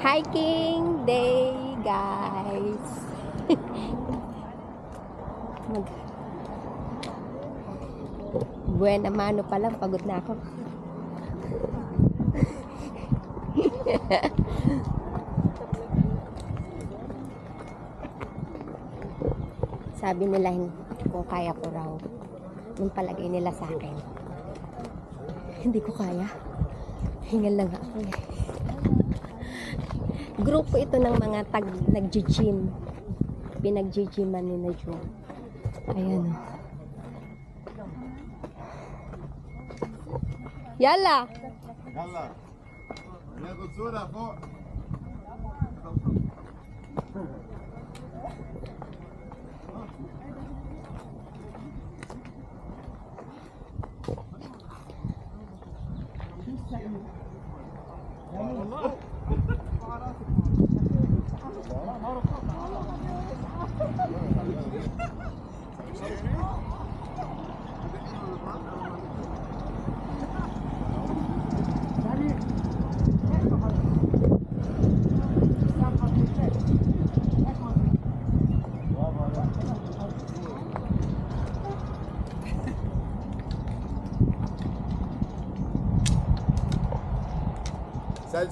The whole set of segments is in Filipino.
Hiking day, guys. Mag Buena mano pa lang, pagod na ako. Sabi nila hin- kung kaya ko raw nung palagay nila sa akin. Hindi ko kaya. Hingal lang ako eh. Grupo ito ng mga tag nag-gym. Pinag-gyman ni na June. Ayan o. Oh. Yalla. Yalla. Yalla. Yalla.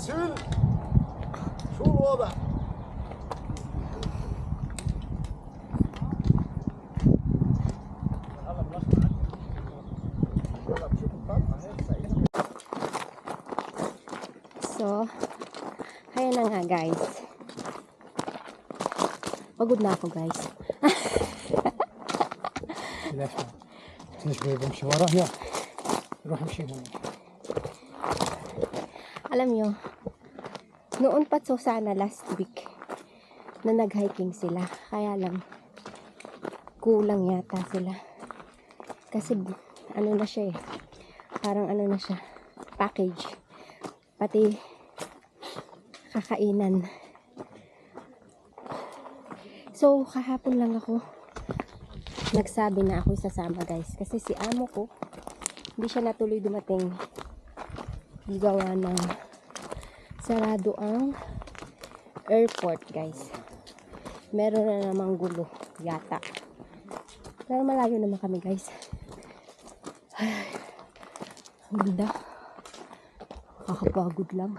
سلسول شو الوضع؟ So, ayan na nga guys. Pagod na ako guys. ليش ما؟ ليش بمشي وراه يا روح امشي هون Alam nyo, noon pa so sana last week na nag-hiking sila. Kaya lang, kulang yata sila. Kasi, ano na siya eh. Parang ano na siya, package. Pati, kakainan. So, kahapon lang ako nagsabi na ako sasama guys. Kasi si amo ko, hindi siya natuloy dumating gawa ng sarado ang airport guys meron na namang gulo yata pero malayo naman kami guys ay ang ganda kakapagod lang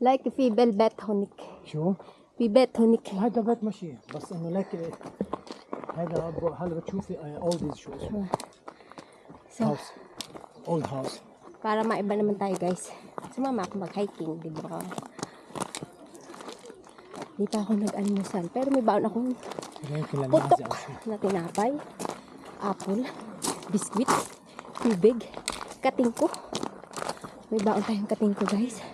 like في بلبت هونيك شو؟ في بيت هونيك هذا بيت مشي بس انه لك هذا أبو- هذا بتشوفي اولديز شو اسمه so, هاوس اولد هاوس para maiba naman tayo guys. Sumama ako mag-hiking, di ba? Di pa ako nag-almusal. Pero may baon akong putok na tinapay, apple, biskuit, tubig, katingko. May baon tayong katingko guys.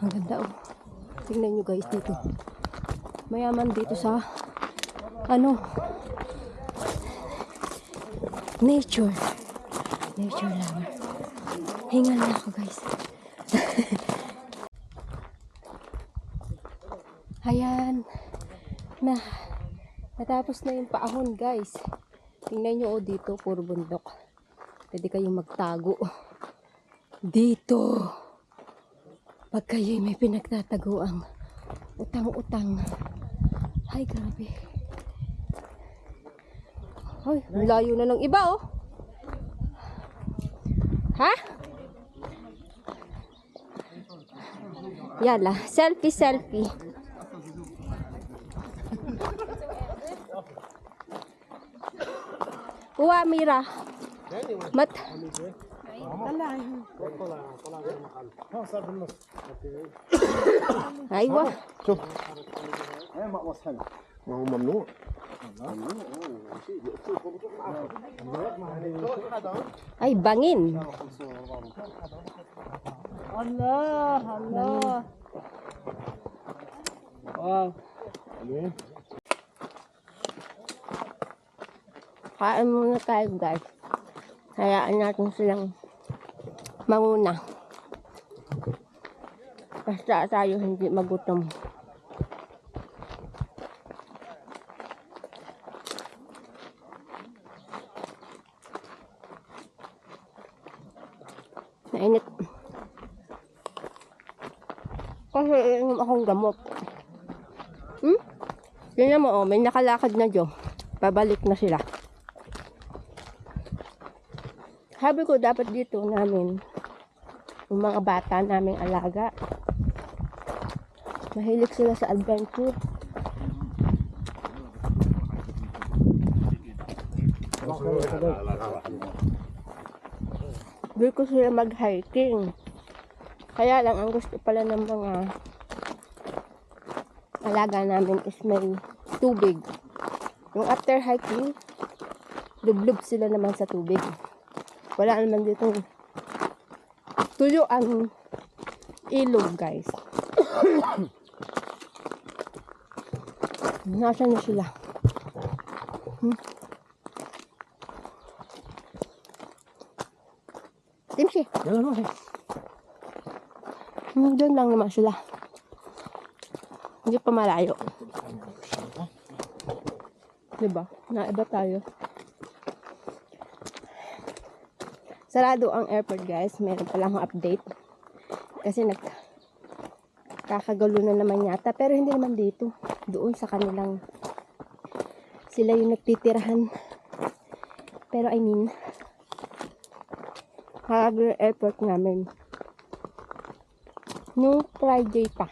Ang ganda oh. Tingnan nyo guys dito. Mayaman dito sa ano, nature. Nature lover. Hingal na ako guys. Ayan. Na. Natapos na yung paahon, guys. Tingnan nyo, oh, dito, puro bundok. Pwede kayong magtago. Dito. Pag kayo'y may pinagtatago ang utang-utang. Ay, grabe. Ay, ang layo na ng iba, oh. Ha? Yala, selfie, selfie. Uwa, Mira. Mat. ها صار بالنص Aywa. شوف هي مقوس حلو ما هو ممنوع Ay, bangin. الله الله واو Kain muna tayo, guys. Hayaan natin silang manguna. Basta tayo hindi magutom. Kasi iinom akong gamot. Hmm? Tingnan mo, oh, may nakalakad na dyo. Pabalik na sila. Sabi ko, dapat dito namin, yung mga bata naming alaga. Mahilig sila sa adventure. Doon ko sila mag-hiking. Kaya lang, ang gusto pala ng mga alaga namin is may tubig. Yung after hiking, lublob sila naman sa tubig. Wala naman dito tuyo ang ilog, guys. Nasaan na sila? Hmm? Timsi. Yan ano eh doon lang naman sila. Hindi pa malayo. Diba? Naiba tayo. Sarado ang airport guys. Meron pa lang update. Kasi nag kakagulo na naman yata. Pero hindi naman dito. Doon sa kanilang sila yung nagtitirahan. Pero I mean, yung airport namin no Friday pa.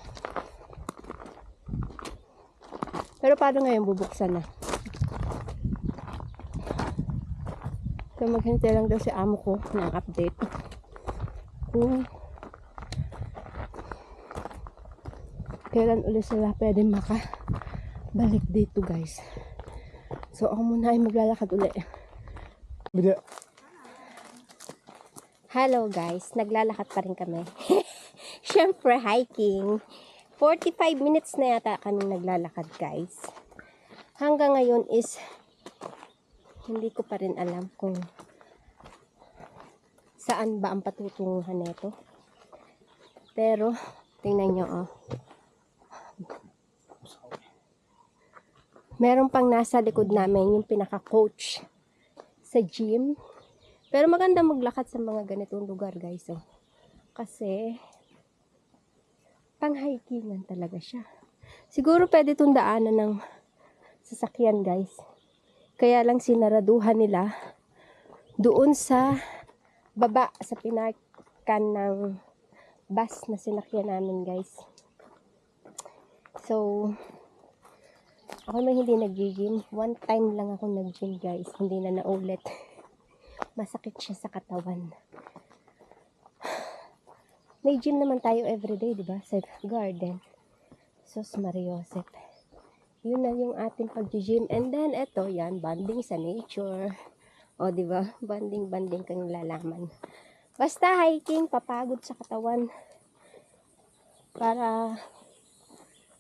Pero paano ngayon bubuksan na? So maghintay lang daw si amo ko ng update. Kung kailan ulit sila pwede makabalik dito guys. So ako muna ay maglalakad ulit. Hello guys, naglalakad pa rin kami. Siyempre hiking. 45 minutes na yata kami naglalakad guys. Hanggang ngayon is hindi ko pa rin alam kung saan ba ang patutunguhan nito. Pero tingnan nyo oh. Meron pang nasa likod namin yung pinaka-coach sa gym. Pero maganda maglakad sa mga ganitong lugar, guys. Oh. Kasi, pang-hikingan talaga siya. Siguro pwede itong daanan ng sasakyan, guys. Kaya lang sinaraduhan nila doon sa baba sa pinarkan ng bus na sinakyan namin, guys. So, ako may hindi nag-gym. One time lang ako nag-gym, guys. Hindi na naulit masakit siya sa katawan. May gym naman tayo everyday, di ba? Sa garden. Sus Mariosep. Yun na yung ating pag-gym. And then, eto, yan, banding sa nature. O, di ba? Banding-banding kang lalaman. Basta hiking, papagod sa katawan. Para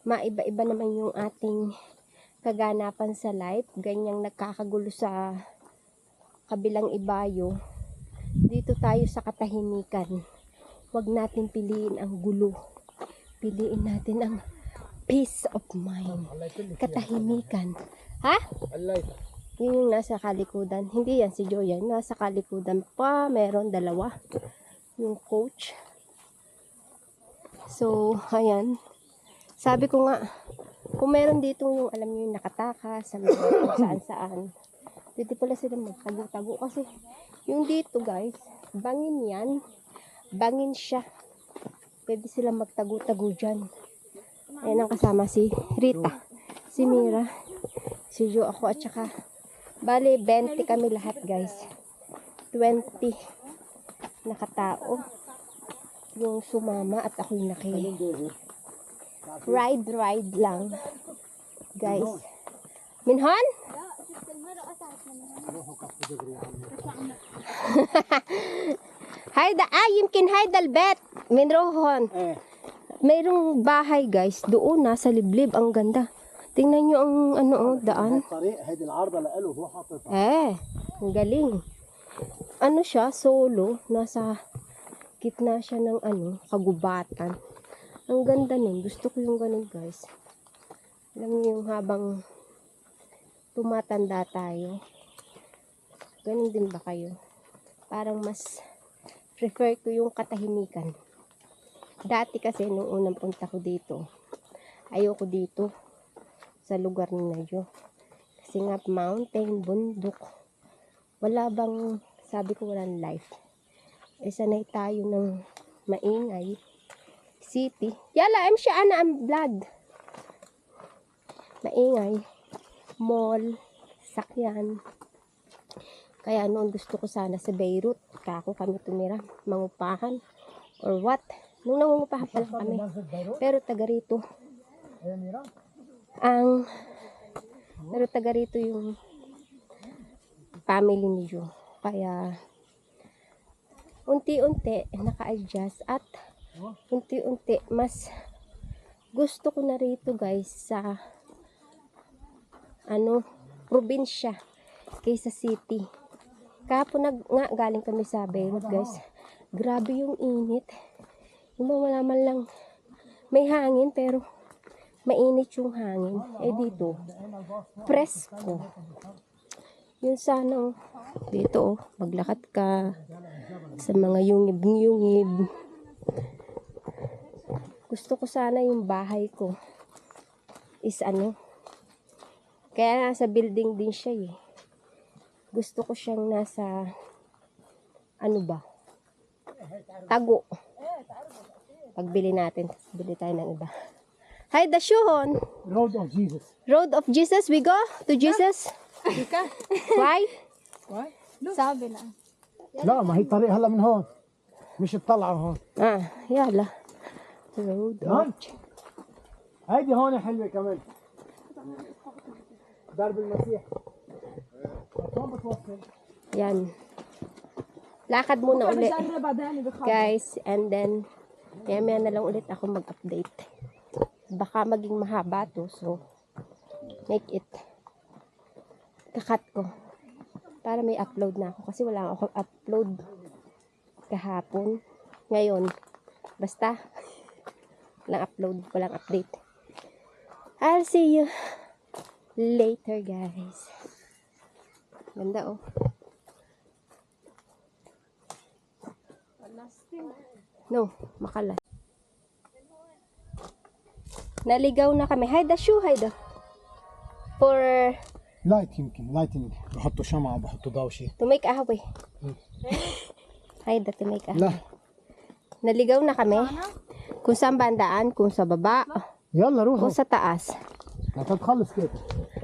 maiba-iba naman yung ating kaganapan sa life. Ganyang nagkakagulo sa kabilang ibayo, dito tayo sa katahimikan. Huwag natin piliin ang gulo. Piliin natin ang peace of mind. Katahimikan. Ha? Yun yung nasa kalikudan. Hindi yan si Joyan. Nasa kalikudan pa. Meron dalawa. Yung coach. So, ayan. Sabi ko nga, kung meron dito yung alam niyo yung nakataka sa mga saan-saan. Dito pala sila magtago-tago kasi yung dito guys, bangin yan. Bangin siya. Pwede sila magtago-tago dyan. Ayan ang kasama si Rita, si Mira, si Jo ako at saka bali 20 kami lahat guys. 20 nakatao. Yung sumama at ako'y naki ride ride lang. Guys. Minhan? Hayda, ah, yimkin haydal bet. Minrohon. Eh. Mayroong bahay guys, doon nasa liblib, ang ganda. Tingnan nyo ang ano oh, daan. Eh, ang galing. Ano siya, solo, nasa gitna siya ng ano, kagubatan. Ang ganda nun, gusto ko yung ganun guys. Alam niyo yung habang tumatanda tayo, ganun din ba kayo? Parang mas prefer ko yung katahimikan. Dati kasi nung unang punta ko dito, ayoko dito sa lugar ni Nayo. Kasi nga mountain, bundok. Wala bang, sabi ko walang life. Eh sanay tayo ng maingay. City. Yala, I'm siya na ang vlog. Maingay. Mall. Sakyan. Kaya noon gusto ko sana sa Beirut. Kako kami tumira. Mangupahan. Or what. Nung nangungupahan pa lang kami. Pero taga rito. Ang pero taga rito yung family ni Jo. Kaya unti-unti naka-adjust at unti-unti mas gusto ko na rito guys sa ano probinsya kaysa city. Kapon nag nga galing kami sa Beirut guys. Grabe yung init. Yung wala man lang may hangin pero mainit yung hangin. Eh dito, presko. Yun sana, oh. dito, oh, maglakad ka sa mga yungib-yungib. Gusto ko sana yung bahay ko is ano, kaya nasa building din siya eh Gusto ko siyang nasa, ano ba, tago. Pagbili natin, bili tayo ng iba. Hi, Dashuhon! Road of Jesus. Road of Jesus, we go to Jesus. Why? Why? sabi na. لا ما هي طريق هلا من هون مش الطلعة هون Ah, yala. Road of... هون هيدي هون حلوة كمان درب المسيح هون بتوصل yan. Lakad muna uli. Guys, and then, kaya maya na lang ulit ako mag-update. Baka maging mahaba to, so, make it. Kakat ko. Para may upload na ako. Kasi wala ako upload kahapon. Ngayon, basta, walang upload, walang update. I'll see you later, guys. Ganda, oh. No, makalas. Naligaw na kami. Hayda, shoe, hayda. For, لايت يمكن لايتنج بحطوا شمعة بحطوا ضوء شيء to make a way. Hayda, to make a لا Naligaw na kami. Kung saan bandaan, kung sa baba, يلا روحوا o sa taas. لا تتخلص كده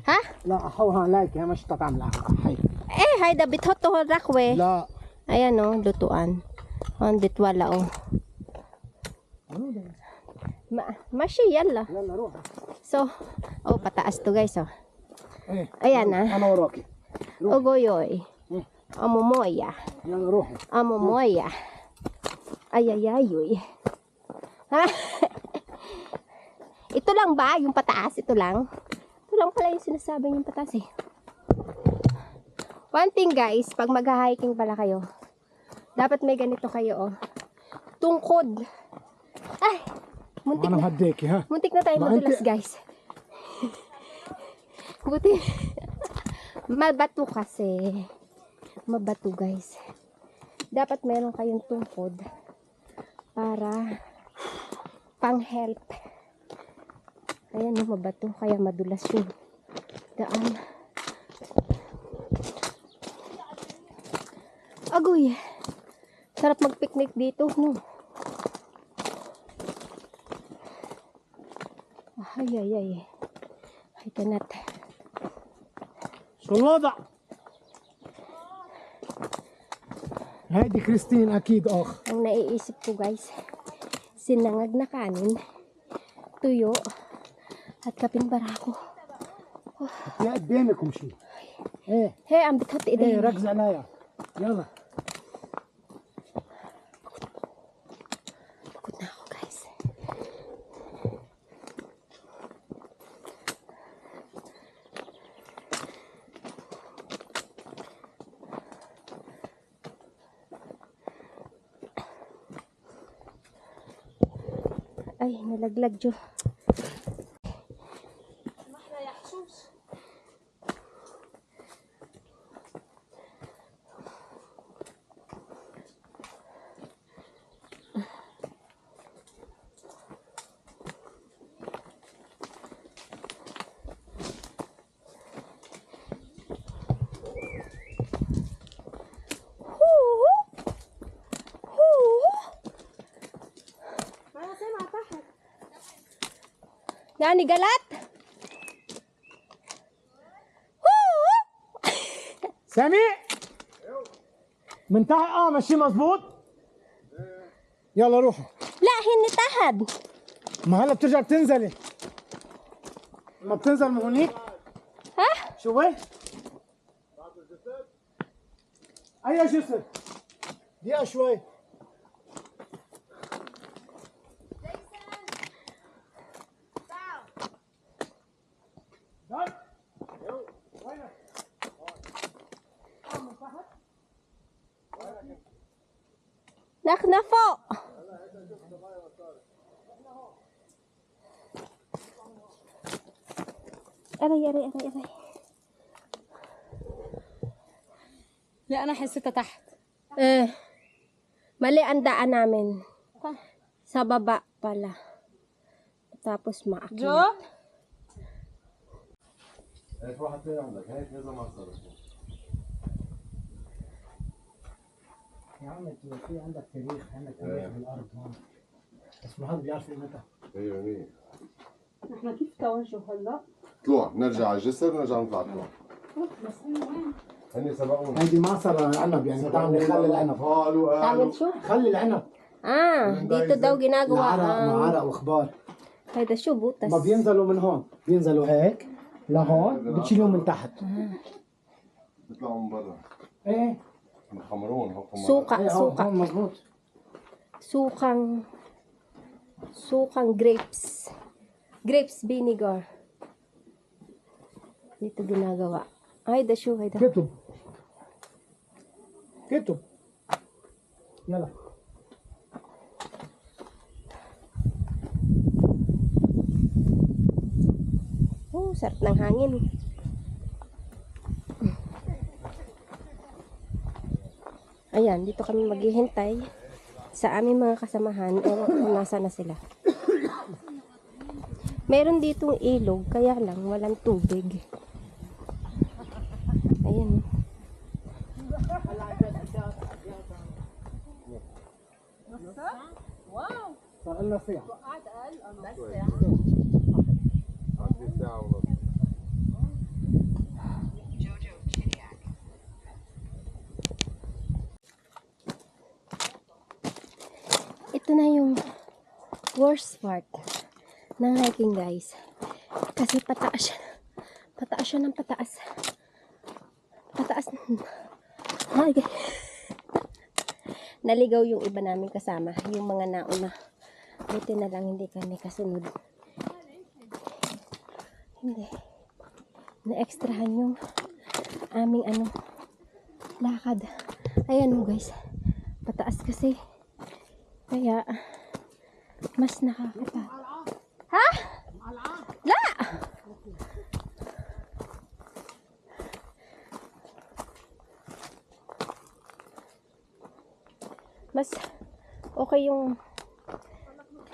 Ha? لا احوها لايك هي مش تتعمل هاي Eh, hayda, bithot to rakwe. لا Ayan, oh, lutuan. On wala, oh. Ma, mashi, yalla. يلا روح So, oh, pataas to, guys, oh. ايه Ayan, ah. انا وراكي Ogoyoy. Amomoya. يلا روحي Amomoya. Ay, ay, ay, uy. Ha? ito lang ba? Yung pataas? Ito lang? Ito lang pala yung sinasabi yung pataas eh. One thing guys, pag mag-hiking pala kayo, dapat may ganito kayo oh. Tungkod. Ay! Muntik na. Hadeki, ha? Muntik na tayo madulas guys. Buti. Mabato kasi. Mabato guys. Dapat meron kayong tungkod para pang help Ayan, no, mabato. Kaya madulas yung daan. Agoy! Sarap mag-picnic dito, no? Ay, ay, ay. I cannot. Shalada! Heidi Christine Akid Och. Ang naiisip ko guys, sinangag na kanin, tuyo, هتكبين براكو يا قدامك ومشي. إيه. هي عم بتحط إيديها. إيه ركز عليا يلا. لقلق جو. Galat? Woo! سامي؟ منتهي آه ماشي مظبوط. يلا روحوا. لا هن تحت ما هلا بترجع بتنزلي. ما بتنزل من هونيك. ها؟ شو وين؟ أي جسر دقيقة شوي. Aray, aray, aray. لا أنا حسيتها تحت Eh, mali ang daan namin. Sa baba pala. Tapos maakyat. جو هيك واحد تاني عندك هيك هذا ما صار يا عم انت في عندك تاريخ عندك تاريخ بالارض هون بس ما حد بيعرف متى أيوه إحنا كيف توجه هلا؟ طلوع نرجع على الجسر ونرجع نطلع طلوع هني سبقونا هيدي معصرة عنب يعني بتعمل خل العنب. قالوا تعمل شو؟ خل العنب. آه دي تدوقي ناقوة عرق آه. مع عرق واخبار هيدا شو بوتس ما بينزلوا من هون بينزلوا هيك لهون بتشيلهم من تحت. آه. بيطلعوا من برا. إيه. محمرون هو سوقا سوقا مضبوط سوقا سوقا جريبس جريبس فينيجر dito ginagawa. Ay, da shoe, ay da. Ketup. Ketup. Yala. Oh, sarap ng hangin. Ayan, dito kami maghihintay sa aming mga kasamahan o nasa na sila. Meron ditong ilog, kaya lang walang tubig. صار لنا فيها عندي ساعة ونص Ito na yung worst part ng hiking guys. Kasi pataas siya. Pataas siya ng pataas. Pataas. Ay, guys. Naligaw yung iba namin kasama. Yung mga nauna. Buti na lang hindi kami kasunod. Hindi. Na-extrahan yung aming ano lakad. Ayan mo guys. Pataas kasi. Kaya, mas nakakata. Ha? La! Mas okay yung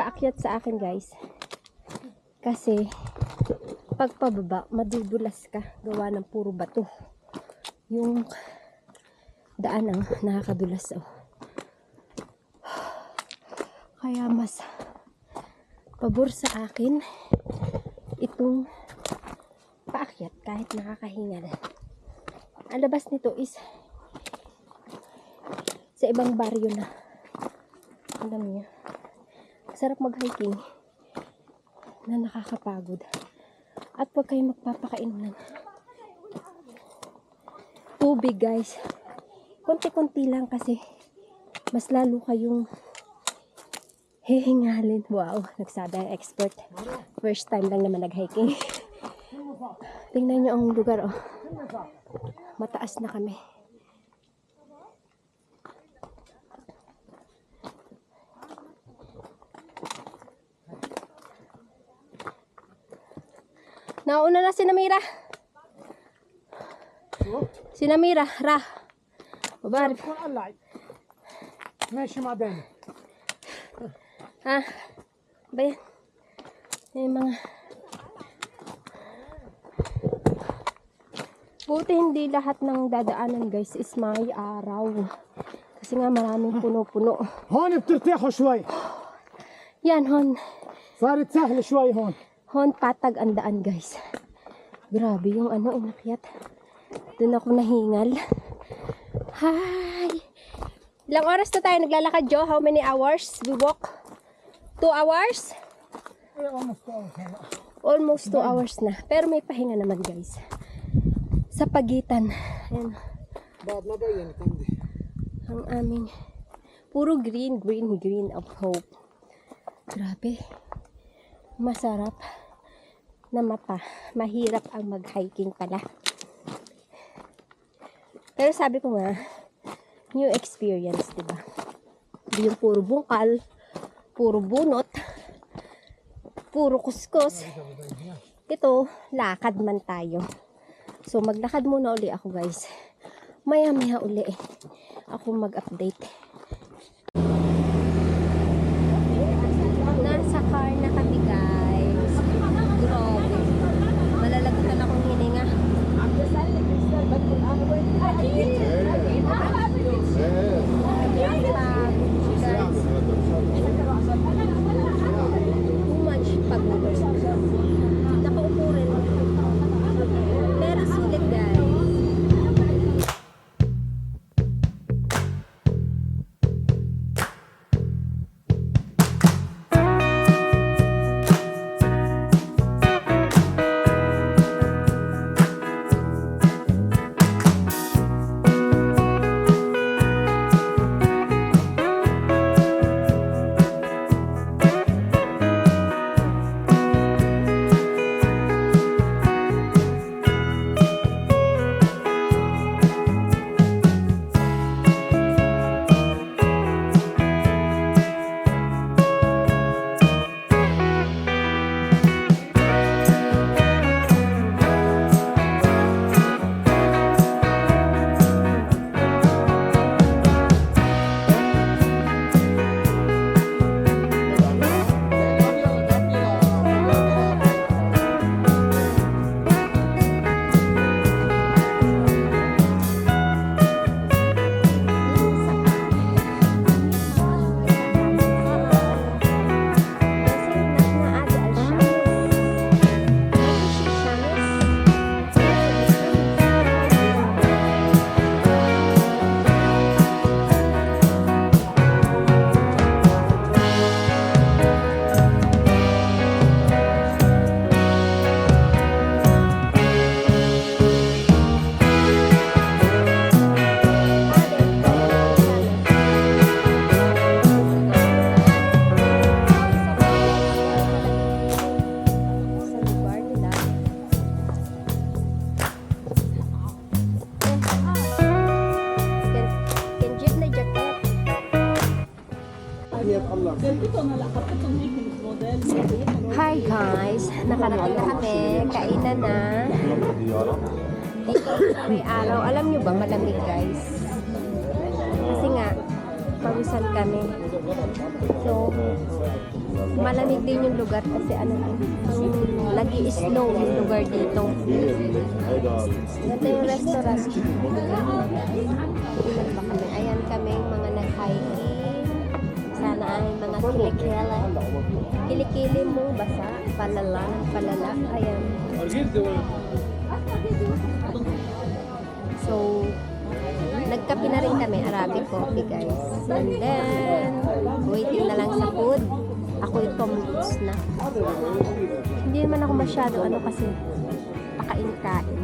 paakyat sa akin guys. Kasi, pag pababa, madudulas ka. Gawa ng puro bato. Yung daan ang nakakadulas. Oh. Kaya mas pabor sa akin itong paakyat kahit nakakahingal. Ang labas nito is sa ibang baryo na. Alam niyo, sarap mag-hiking na nakakapagod. At huwag kayo magpapakainom ng tubig guys. Konti-konti lang kasi mas lalo kayong hihingalin. Wow, nagsabi ang expert. First time lang naman nag-hiking. Tingnan nyo ang lugar, oh. Mataas na kami. Nauna na si Namira. Si Namira, ra. Babar. طلع ماشي مع داني Ha? Ba yan? Yung mga... Buti hindi lahat ng dadaanan guys is may araw. Kasi nga maraming puno-puno. هون بترتاحوا شوي Yan, hon. صارت سهل شوي هون Hon patag ang daan guys. Grabe yung ano inakyat. Doon ako nahingal. Hi! Ilang oras na tayo naglalakad, Jo? How many hours we walk? Two hours? Almost two hours na. Pero may pahinga naman, guys. Sa pagitan. Ayan. Bad na ba yan, Kandi? Ang aming puro green, green, green of hope. Grabe. Masarap na mapa. Mahirap ang mag-hiking pala. Pero sabi ko nga, new experience, di ba? Hindi yung puro bungkal, puro bunot, puro kuskus. Ito, lakad man tayo. So, maglakad muna uli ako, guys. Maya-maya uli ako mag-update. Ba, malamig guys. Kasi nga, pawisan kami. So, malamig din yung lugar kasi ano, nag snow yung lugar dito. Ito yung restaurant. Ilan pa kami? Ayan kami mga nag-hiking. Sana ay mga kilikila. Kilikili mo basa. Palala, palala. Ayan. So, nagkape na rin kami, Arabic coffee guys. And then, waiting na lang sa food. Ako yung tumulus na. Hindi naman ako masyado ano kasi pakain-kain.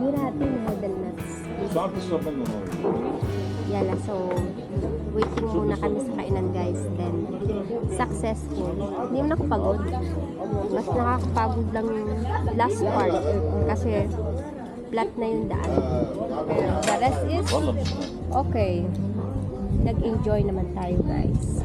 Mirati na hadal nuts. Yala, so waiting muna kami sa kainan guys. Then, successful. Hindi naman ako pagod. Mas nakakapagod lang yung last part. Kasi flat na yung daan. The rest is okay. Nag-enjoy naman tayo guys.